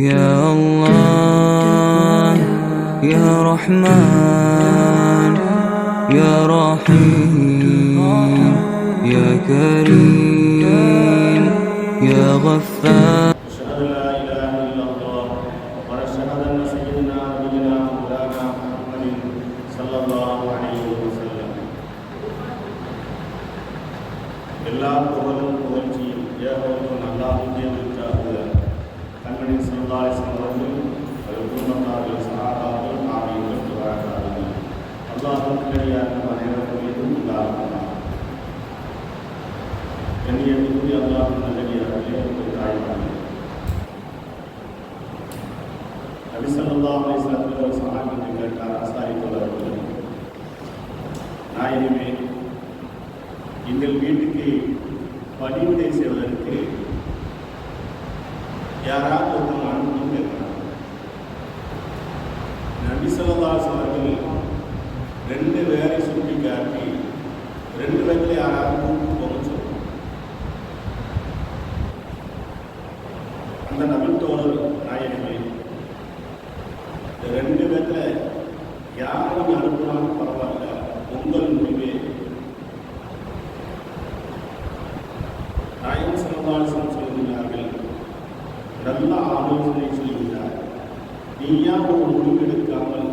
يا الله يا رحمن يا رحيم يا كريم يا غفار أشهد أن لا إله إلا الله وأشهد أن سيدنا نبينا مولانا محمد صلى الله عليه وسلم எல்லா புகழும் புகழ்ச்சியும் ஏகோவன் அல்லாஹுக்கே உரித்தாகுக கண்மணி சமுதாயம் அவர்கள் அது குடும்பத்தார்கள் சகாபாக்கள் ஆகியோர் துவாக்கார்கள் அல்லாஹும் கிடையாது அனைவரும் மீதும் உண்டாகுமா என்னைய கூறி அல்லாஹும் நல்லடியார்களே உங்கள் தாய்மார்களே நபி ஸல்லல்லாஹு அலைஹி ஒரு கேட்டார் தோழர்கள் எங்கள் வீட்டுக்கு பணிவிடை செய்வதற்கு யாராவது ஒருத்தவங்க அனுப்பணும் கேட்கிறாங்க நபி ஸல்லல்லாஹு அவர்கள் ரெண்டு பேரை சுட்டி காட்டி ரெண்டு பேர்த்துல யாராவது கூப்பிட்டு போகணும்னு சொல்லுவோம் அந்த நபி தோழர் இந்த ரெண்டு பேர்த்துல யார் நீங்க அனுப்பினாலும் பரவாயில்ல உங்கள் முடிவே நாயகம் சமுதாயம் சொல்கிறார்கள் நல்ல ஆலோசனை சொல்கிறார். நீயா ஒரு முடிவு எடுக்காமல்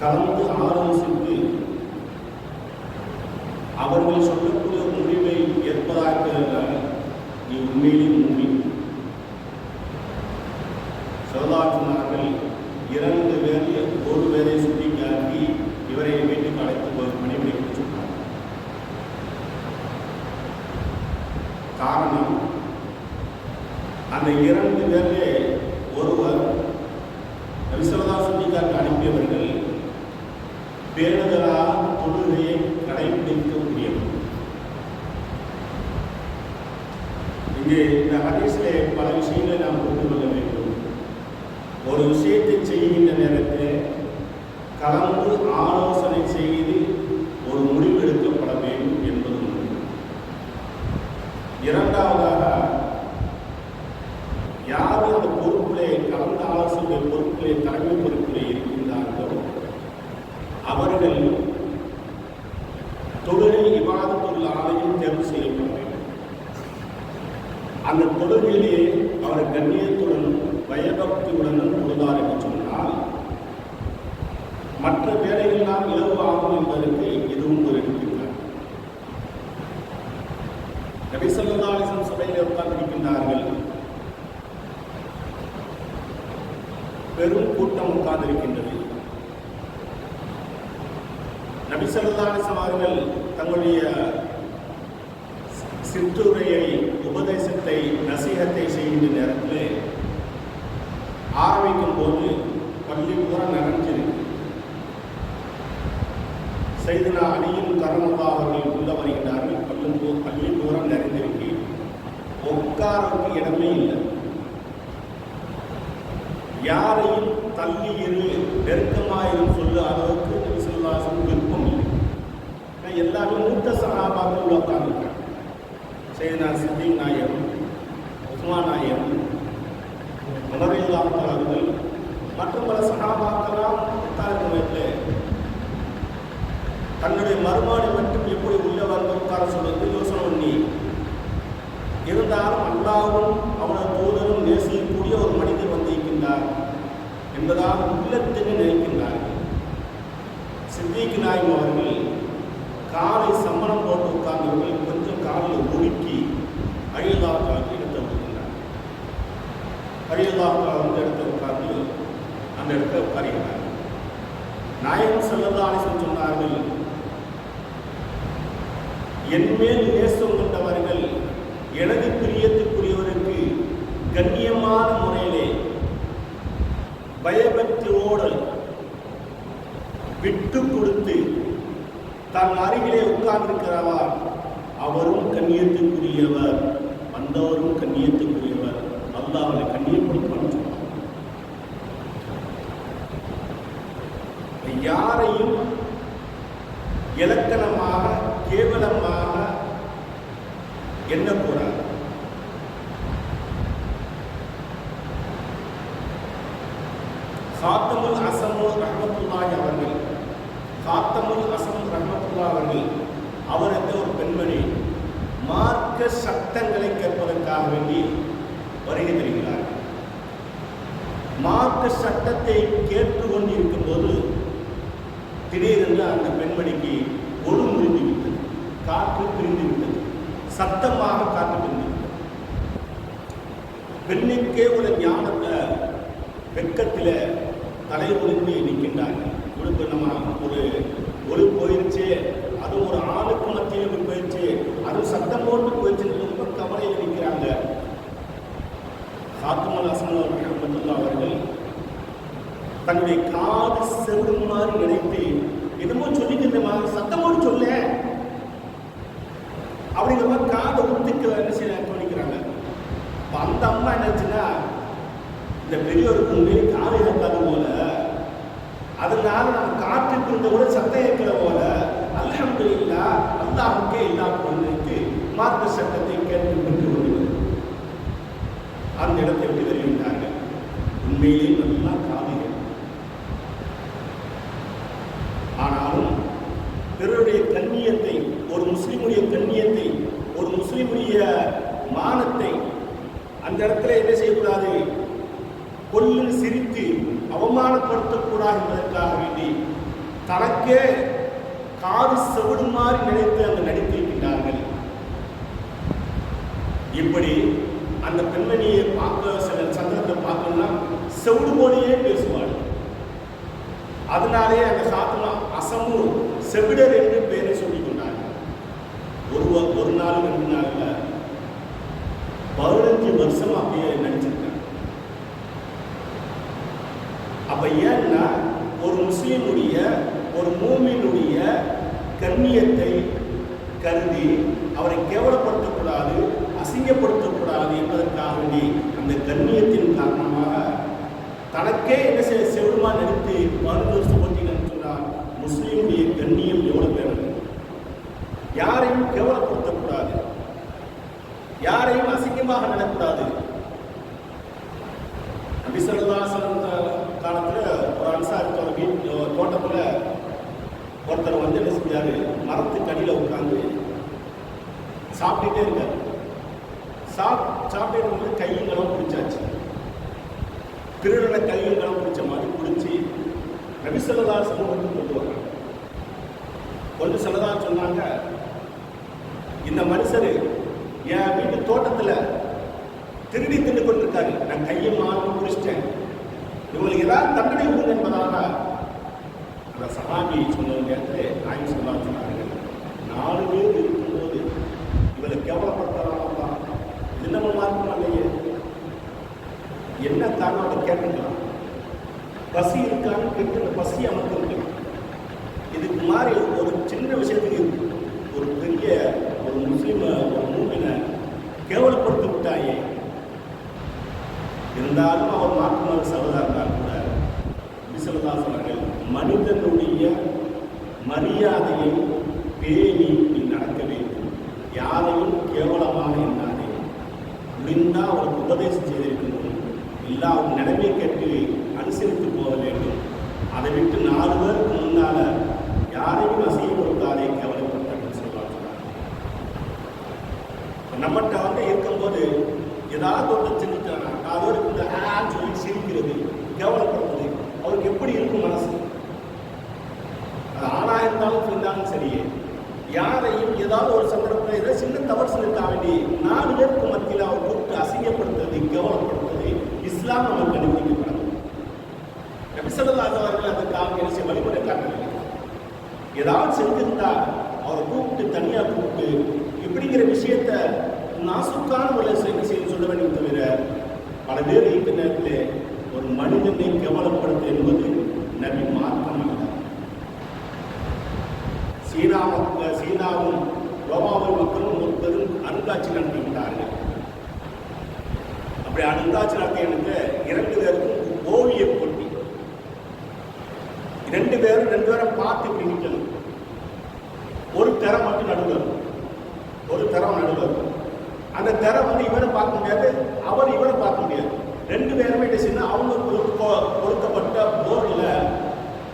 கலந்து ஆலோசித்து அவர்கள் சொல்லக்கூடிய முடிவை ஏற்பதாக இருந்தால் நீ உண்மையிலே முடிவு சொல்லாற்றினார்கள் இரண்டு பேரில் ஒரு பேரை சுட்டி காட்டி இவரை வீட்டுக்கு அழைத்து போய் பணிபுரிக்க சொன்னார் காரணம் அந்த இரண்டு பேரிலே ஒருவர் விஸ்வதா சுட்டி அனுப்பியவர்கள் பேணுதலா தொழுகையை கடைபிடிக்கக்கூடியவர் இங்கே இந்த ஹதீஸிலே பல விஷயங்களை நாம் புரிந்து கொள்ள வேண்டும். ஒரு விஷயத்தை செய்கின்ற நேரத்தில் கலந்து ஆலோசனை செய்து ஒரு முடிவு எடுக்கப்பட வேண்டும் என்பது உண்மை இரண்டாவதாக யார் அந்த பொறுப்பிலே கலந்து ஆலோசனை பொறுப்பிலே தலைமை பொறுப்பிலே இருக்கின்றார்களோ அவர்கள் தொழுகை விவாதத்துள்ள ஆலையும் தேர்வு செய்யப்பட வேண்டும் அந்த தொழுகையிலே அவர் கண்ணியத்துடன் பயபக்தியுடன் தொழுதார் என்று சொன்னால் மற்ற வேலைகளெல்லாம் இலவாகும் என்பதற்கு இதுவும் ஒரு எடுத்துள்ளார் நபிசல்லாலிசம் சபையில் உட்கார்ந்திருக்கின்றார்கள். பெரும் கூட்டம் உட்கார்ந்திருக்கின்றது. நபிசல்லாலிசம் அவர்கள் தங்களுடைய சிற்றுரையை உபதேசத்தை நசீகத்தை செய்கின்ற நேரத்தில் ஆரம்பிக்கும் போது பள்ளி பூரா நிறைஞ்சிருக்கு செய்தனா அணியும் கரணமா அவர்கள் உள்ள வருகிறார்கள். பள்ளி பள்ளி பூரா நிறைந்திருக்கு உட்காரவுக்கு இடமே இல்லை. யாரையும் தள்ளி இரு நெருக்கமாயிரும் சொல்ல அளவுக்கு நபிசல்லாசம் எல்லாமே மூத்த சகாபாக்கள் உள்ள உட்கார்ந்துருக்காங்க. சையனா சித்திக் நாயகம் உஸ்மா நாயகம் உமரில்லாமல் அவர்கள் மற்றும் பல சகாபாக்கெல்லாம் உட்கார்ந்த தன்னுடைய மறுமாடி மட்டும் எப்படி உள்ளே வந்து உட்கார சொல்வது யோசனை பண்ணி. இருந்தாலும் அல்லாவும் அவனது தூதரும் நேசிக்கக்கூடிய ஒரு மனிதர் வந்திருக்கின்றார் என்பதால் உள்ளத்தினை நினைக்கின்றார்கள். சித்திக்கு நாயகம் அவர்கள் காலை சம்மணம் போட்டு உட்கார்ந்தவர்கள் கொஞ்சம் காலில் உருக்கி அழியதாக்காக இடத்தை விடுகின்றார் அழியதாக்கா வந்து இடத்தை உட்கார்ந்து அந்த இடத்தை உட்காருகிறார். நாயகம் செல்லதாலிசன் சொன்னார்கள். என்மேல் நேசம் கொண்டவர்கள் எனது பிரியத்துக்குரியவருக்கு கண்ணியமான முறையிலே பயபக்தியோடு விட்டு கொடுத்து தன் அருகிலே உட்கார்ந்திருக்கிறவா அவரும் கண்ணியத்துக்குரியவர். வந்தவரும் கண்ணியத்துக்குரியவர். அல்லாஹ் அவரை கண்ணியப்படுத்துவான்னு சொன்னார் யாரையும் இலக்கணமாக கேவலமாக என்ன எண்ணக்கூடாது. மார்க்க சட்டங்களை கேட்பதற்காக வேண்டி வருகை தருகிறார். மார்க்க சட்டத்தை கேட்டு கொண்டிருக்கும் போது திடீரென்று அந்த பெண்மணிக்கு ஒளி முறிந்து விட்டது. காற்று பிரிந்து விட்டது. சத்தமாக காற்று பிரிந்து விட்டது. பெண்ணுக்கே உள்ள ஞானத்தில் வெக்கத்தில் தலை ஒளிந்து நிற்கின்றார்கள். இவளுக்கு நம்ம ஒரு ஒளி போயிருச்சு அது ஒரு ஆணுக்கு மத்தியில் இப்படி போயிருச்சு அது சத்தம் போட்டு போயிருச்சுன்னு ரொம்ப கவலையில் நிற்கிறாங்க சாத்துமல் அசன் அவர்கள் அவர்கள் தன்னுடைய காது செவிடும் மாதிரி நினைத்து என்னமோ சொல்லிக்கிற மாதிரி சத்தமோடு சொல்ல அப்படிங்கிற மாதிரி காதை உத்துக்க என்ன செய்ய தோணிக்கிறாங்க அப்ப அந்த அம்மா என்னாச்சுன்னா இந்த பெரியவருக்கு உண்மையிலே காது இருக்காது போல அதனால நம்ம காற்றுக்கு இருந்த கூட சத்தம் இருக்கிற போல அல்ஹம்துலில்லா அல்லாஹுக்கே எல்லா பொருளுக்கு மார்க்க சட்டத்தை கேட்டு பெற்று கொள்வது அந்த இடத்தை விட்டு வருகின்றார்கள் உண்மையிலே நல்லா காதுகள் ஆனாலும் பிறருடைய கண்ணியத்தை ஒரு முஸ்லிமுடைய கண்ணியத்தை ஒரு முஸ்லிமுடைய மானத்தை அந்த இடத்துல என்ன செய்யக்கூடாது? கொல்லு சிரித்து அவமானப்படுத்தக்கூடாது என்பதற்காக வேண்டி தனக்கே காது செவிடுமாறு நினைத்து அங்கு நடித்திருக்கின்றார்கள் இப்படி அந்த பெண்மணியை பார்க்க சில சந்தர்ப்பம் செவிடு மொழியே பேசுவாள். அதனாலே அந்த சாத்தனா அசமூர் செவிடர் என்று பேரை சொல்லி கொண்டாங்க ஒரு ஒரு நாள் ரெண்டு நாள்ல பதினஞ்சு வருஷம் அப்படியே நடிச்சிருக்காங்க அப்ப ஏன்னா ஒரு முஸ்லீமுடைய ஒரு மூமினுடைய கண்ணியத்தை கருதி அவரை கேவலப்படுத்தக்கூடாது அசிங்கப்படுத்தக்கூடாது என்பதற்காக வேண்டி அந்த கண்ணியத்தின் காரணமாக தனக்கே என்ன செய்ய செவிடுமா நடித்து பதினஞ்சு வருஷம் போட்டீங்கன்னு சொன்னால் முஸ்லீமுடைய கண்ணியம் எவ்வளவு பேர் யாரையும் கேவலப்படுத்தக்கூடாது. யாரையும் அசிங்கமாக நடக்கூடாது. நபிசல்லாசன் காலத்துல ஒரு அன்சாரி வீட்டு தோட்டத்துல ஒருத்தர் வந்து என்ன செஞ்சாரு? மரத்துக்கு அடியில உட்காந்து சாப்பிட்டுட்டே இருக்காரு சாப் சாப்பிட்டு இருக்கும்போது பிடிச்சாச்சு. திருடனை கையங்களும் பிடிச்ச மாதிரி பிடிச்சி நபிசல்லா சமூகத்துக்கு கொண்டு வர்றாங்க. கொண்டு செல்லதா சொன்னாங்க இந்த மனுஷர் என் வீட்டு தோட்டத்தில் திருடி தின்னு கொண்டிருக்காரு. நான் கையை மாறும் பிடிச்சிட்டேன். இவங்களுக்கு ஏதாவது தண்டனை உண்டு என்பதாக அந்த சஹாபி சொன்ன நேரத்தில் நாயம் சொல்லா சொன்னார்கள் நாலு பேர் இருக்கும்போது இவளை கேவலப்படுத்தலாமா இது நம்ம மார்க்கம் இல்லையே என்ன காரணம் அதை கேட்டுக்கலாம் பசி இருக்கான்னு கேட்டு அந்த பசி அமர்ந்திருக்கலாம் இதுக்கு மாதிரி ஒரு சின்ன விஷயத்துக்கு ஒரு பெரிய ஒரு முஸ்லீம ஒரு மூமினை கேவலப்படுத்தி விட்டாயே இருந்தாலும் அவர் மாற்றுமான சகோதரா இருந்தால் கூட விசலதாஸ் அவர்கள் மனிதனுடைய மரியாதையை பேணி நீ நடக்க வேண்டும். யாரையும் கேவலமாக எண்ணாதே. முடிந்தால் அவருக்கு உபதேசம் செய்திருக்கணும். இல்லை அவர் நிலைமை கேட்டு அனுசரித்து போக வேண்டும். அதை விட்டு நாலு பேருக்கு முன்னால் யாரையும் அசிங்கப்படுத்தாதே கேவலப்படுத்தாங்கன்னு சொல்லுவாங்க நம்மகிட்ட வந்து இருக்கும்போது ஏதாவது ஒன்று செஞ்சுட்டானா அதோட இந்த ஆ சொல்லி சிரிக்கிறது கேவலப்படுறது அவருக்கு எப்படி இருக்கும் மனசு? அது ஆணா இருந்தாலும் இருந்தாலும் சரியே. யாரையும் ஏதாவது ஒரு சந்தர்ப்பத்தில் ஏதோ சின்ன தவறு செலுத்த வேண்டி நாலு பேருக்கு மத்தியில் அவர் கூப்பிட்டு அசிங்கப்படுத்துறது கேவலப்படுத்துறது இஸ்லாம் நமக்கு அனுமதிக்கப்படாது. நபிசல்லாஸ் அவர்கள் அதுக்காக என்ன செய்ய வழிமுறை காட்டவில்லை ஏதாவது செஞ்சிருந்தா அவரை கூப்பிட்டு தனியாக கூப்பிட்டு இப்படிங்கிற விஷயத்த நாசுக்கான முறையில் என்ன செய்ய சொல்ல வேண்டும் தவிர பல பேர் இருக்கிற நேரத்தில் ஒரு மனிதனை கவலப்படுத்து என்பது நபி மார்க்கம் அல்ல சீனா சீனாவும் ரோமாவும் மக்களும் ஒரு பெரும் அருங்காட்சி நடத்துகின்றார்கள் அப்படி அருங்காட்சி நடத்தியனுக்கு இரண்டு பேருக்கும் ஓவிய போட்டி. ரெண்டு பேரும் ரெண்டு பேரும் பார்த்து இப்படி நிற்கணும். ஒரு தரம் மட்டும் நடுவர். ஒரு தரம் நடுவர். அந்த திரை வந்து இவரை பார்க்க முடியாது அவர் இவரை பார்க்க முடியாது. ரெண்டு பேருமே என்ன செய்யணும் அவங்களுக்கு பொருத்தப்பட்ட போர்டில்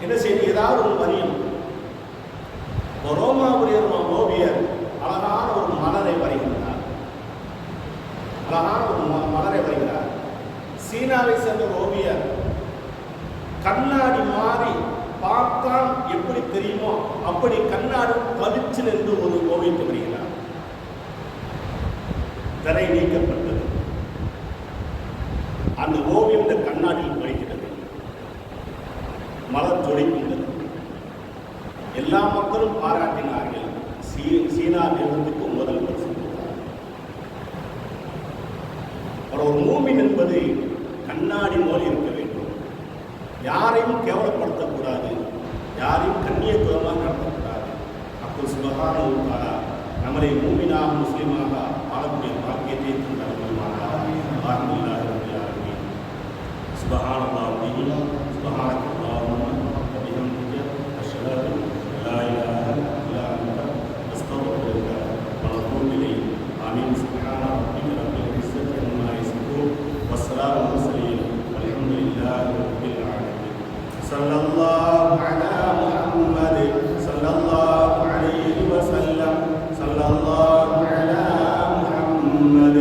என்ன செய்யணும்? ஏதாவது ஒரு வரையும் ஒரு ரோமாபுரியர் ஓவியர் அழகான ஒரு மலரை வரைகின்றார் அழகான ஒரு ம- மலரை வரைகிறார். சீனாவை சேர்ந்த ஓவியர் கண்ணாடி மாறி பார்த்தால் எப்படி தெரியுமோ அப்படி கண்ணாடி பளிச்சு நின்று ஒரு ஓவியத்தை வருகிறார். திரை நீக்கப்பட்டது. அந்த ஓவியம் இந்த கண்ணாடியில் படுகிறது மலர் ஜொலிக்கின்றது எல்லா மக்களும் பாராட்டினார்கள். சீ சீனா நிறுவனத்துக்கு முதல் பரிசு ஒரு மூமின் என்பது கண்ணாடி போல் இருக்க வேண்டும். யாரையும் கேவலப்படுத்தக்கூடாது. யாரையும் கண்ணியத்துவமாக நடத்தக்கூடாது. அப்போ சுபகான நம்மளை மூமினாக முஸ்லீமாக الحمد لله رب العالمين. سبحان الله به سبحانك اللهم وبحمدك أشهد أن لا إله إلا أنت أستغفرك وأتوب إليك. آمين سبحان ربك رب العزة عما يصفون والسلام على المرسلين والحمد لله رب العالمين صلى الله على محمد صلى الله عليه وسلم صلى الله على محمد.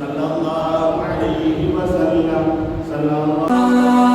صلى الله wasallam sallallahu